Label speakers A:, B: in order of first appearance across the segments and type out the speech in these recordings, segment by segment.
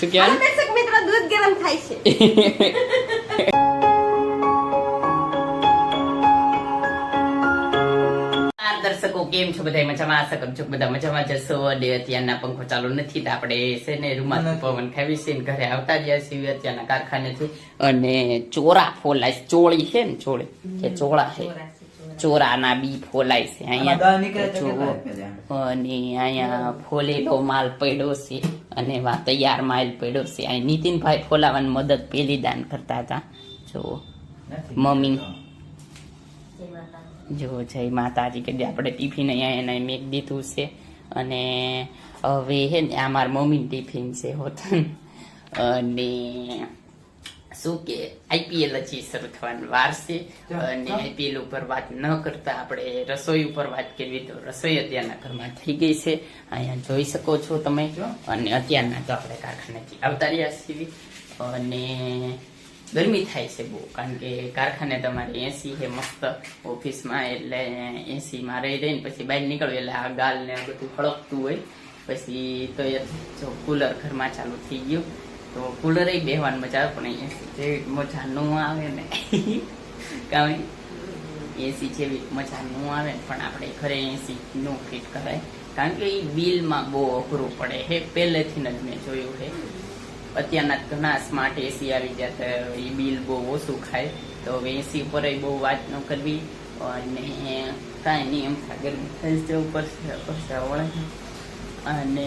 A: શું કહેવાનું
B: દર્શક મિત્રો દૂધ ગરમ થાય છે
A: દર્શકો કેમ છો? બધા મજામાં? આશા કરું છું બધા મજામાં જશો અને અત્યારના પંખો ચાલુ નથી તો આપણે છે ને રૂમાલ પવન ખાવી છે ને ઘરે આવતા રહ્યા છીએ અત્યારના કારખાનેથી. અને ચોરા ફોલાય ચોળી છે ને ચોળી? કે ચોળા છે. ચોરાના બી ફોલાય છે. અહીંયા જુઓ. અને અહીંયા ફોલેલો માલ પડ્યો છે અને વા તૈયાર માલ પડ્યો છે. અહીં નીતિનભાઈ ફોલાવાની મદદ પેલી દાન કરતા હતા. જો મમ્મી જો જય માતાજી કે આપણે ટિફિન અહીંયા એને મેક દીધું છે. અને હવે હે ને આ મારા મમ્મીનું ટિફિન છે હોત. અને શું કે આઈપીએલ હજી શરૂ થવાની વાર છે. અને આઈપીએલ ઉપર વાત ન કરતા આપણે રસોઈ ઉપર વાત કરવી તો રસોઈ અત્યારના ઘરમાં થઈ ગઈ છે. અહીંયા જોઈ શકો છો તમે. અને અત્યારના તો આપણે કારખાનેથી આવતા રહ્યા છીએ. અને ગરમી થાય છે બહુ કારણ કે કારખાને તમારે એસી છે મસ્ત ઓફિસમાં એટલે એસીમાં રહી રહીને પછી બહાર નીકળવું એટલે આ ગાલ ને બધું હળકતું હોય. પછી તો એ જો કુલર ઘરમાં ચાલુ થઈ ગયું. તો કુલર બેહવાની મજા આવે, પણ જે મજા ન આવે ને. કારણ એસી જેવી મજા ન આવે પણ આપણે ઘરે એસી નો ફિટ કરાય. કારણ કે એ બિલમાં બહુ અઘરું પડે હે, પહેલેથી જ મેં જોયું છે અત્યારના ઘણા સ્માર્ટ એસી આવી ગયા તો એ બિલ બહુ ઓછું ખાય. તો હવે એસી ઉપર બહુ વાત ન કરવી. અને કાંઈ નહીં, એમ ગરમી થઈ જવું પડશે પડશે વળે. અને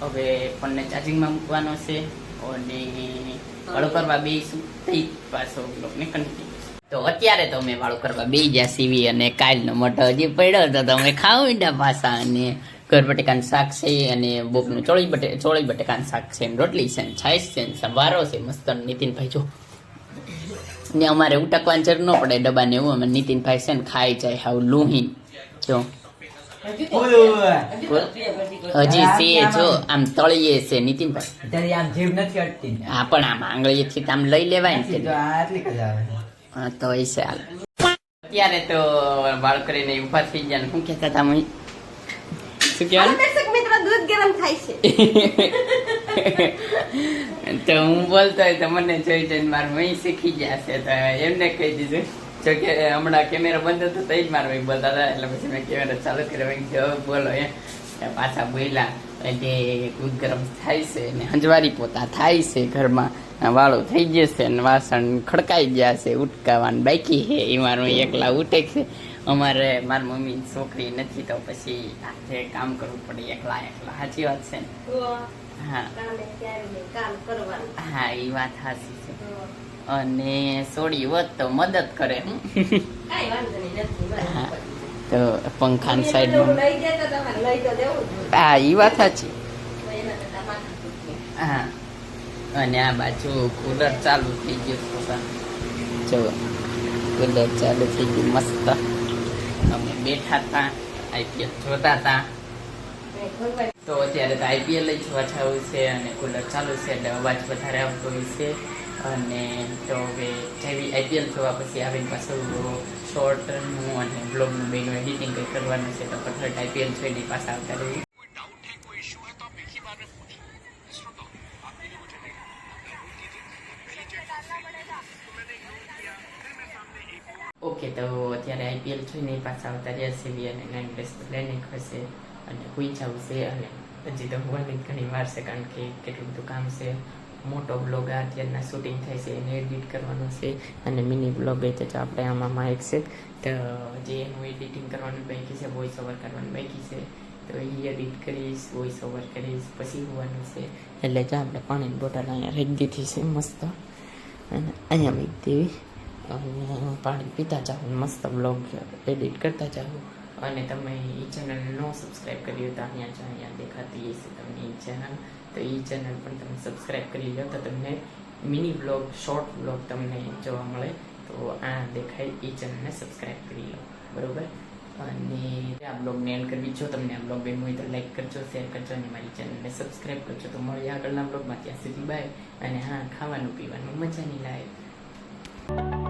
A: હવે ફોનને ચાર્જિંગમાં મૂકવાનો છે. અને વાળું કરવા બે થઈ પાછો બ્લોગને કન્ટિન્યુ તો અત્યારે તો અમે વાળું કરવા બે ગયા સીવી અને કાલનો મોટો હજી પડ્યો તો અમે ખાવ ઈંડા પાછા અને ઘર બટેકાનું શાક છે અને બોકનું ચોળી બટે, ચોળી બટેકાનું શાક છે રોટલી છે છાશ છે સંભારો છે. મસ્ત નીતિનભાઈ જો. ને અમારે ઉટકવાની જરૂર ન પડે ડબ્બા ને એવું. અમે નીતિનભાઈ છે ને ખાઈ જાય હાવ લૂહી. જો. હજી છે જો આમ. તળીએ છે નીતિનભાઈ.
C: અત્યારે આમ જીભ નથી અટતી
A: હા પણ આમ આંગળીએથી તો આમ લઈ લેવાય ને
C: તો આ આટલી જ આવે
A: હા તો એ છે હાલ. અત્યારે તો બાળ કરીને ઊભા થઈ ગયા શું કહેતા હતા મમ્મી? શું કહેવાનું?
B: દર્શક મિત્રો દૂધ ગરમ થાય છે.
A: તો હું બોલતો હોય તો મને જોઈ જઈને મારું મહી શીખી ગયા છે તો એમને કહી દીધું. જો કે હમણાં કેમેરા બંધ હતો તો જ મારા બોલતા હતા એટલે પછી મેં કેમેરા ચાલુ કર્યો કીધું, બોલો એ પાછા બોલ્યા એટલે દૂધ ગરમ થાય છે ને હંજવારી પોતા થાય છે ઘરમાં વાળું થઈ જશે ને વાસણ ખડકાઈ ગયા છે ઉટકાવાનું બાકી છે એ મારું એકલા ઉઠે છે. અમારે મારી મમ્મી છોકરી નથી તો પછી હાથે કામ કરવું પડે એકલા એકલા સાચી વાત છે ને? હા એ વાત સાચી છે અને સોડી વત તો મદદ કરે. હા, તો પંખાની
B: સાઈડ.
A: હા એ વાત સાચી. હા, અને આ બાજુ કુલર ચાલુ થઈ ગયું જો, કુલર ચાલુ થઈ ગયું મસ્ત અમે બેઠા હતા આઈપીએલ જોતા હતા. તો અત્યારે તો આઈપીએલ જ વછાવું છે અને કુલર ચાલુ છે એટલે અવાજ વધારે આવતો હોય છે. અને તો હવે જેવી આઈપીએલ જોવા પછી આવીને પાછું શોર્ટનું અને બ્લોગનું બેનું એડિટિંગ કંઈ કરવાનું છે તો ફટાફટ આઈપીએલ જોઈને પાછા આવતા રહી ઓકે તો અત્યારે આઈપીએલ જોઈને પાછા આવતા રહ્યા છે અને નાઇન બેસ્ટ પ્લેનિંગ હશે અને હુઈ જવું છે અને હજી તો હોવાની ઘણી વાર છે, કારણ કે કેટલું બધું કામ છે. મોટો બ્લોગ આ અત્યારના શૂટિંગ થાય છે, એને એડિટ કરવાનું છે અને મિની બ્લોગ એ તો આપણે આમાં માઇક છે. તો જે એનું એડિટિંગ કરવાનું બાકી છે વોઇસ ઓવર કરવાનું બાકી છે, તો એ એડિટ કરીશ વોઇસ ઓવર કરીશ, પછી હોવાનું છે. એટલે જો આપણે પાણીની બોટલ અહીંયા રાખી દીધી છે, મસ્ત. અને અહીંયા મૂકી દેવી. અને પાણી પીતા જાઉં, મસ્ત બ્લોગ એડિટ કરતા જાઓ અને તમે એ ચેનલ નો સબસ્ક્રાઈબ કર્યું તો અહીંયા જો અહીંયા દેખાતી હશે તમને એ ચેનલ તો એ ચેનલ પણ તમે સબસ્ક્રાઈબ કરી લો તો તમને મિની બ્લોગ શોર્ટ બ્લોગ તમને જોવા મળે. તો આ દેખાય એ ચેનલને સબસ્ક્રાઈબ કરી લો. બરોબર? અને આ બ્લોગને એન્ડ કરવી જો તમને આ બ્લોગ ગમ્યું હોય તો લાઈક કરજો શેર કરજો અને મારી ચેનલને સબસ્ક્રાઈબ કરજો. તો મળીએ આગળના બ્લોગમાં ત્યાં સુધી બાય અને હા, ખાવાનું, પીવાનું મજાની લાઈફ.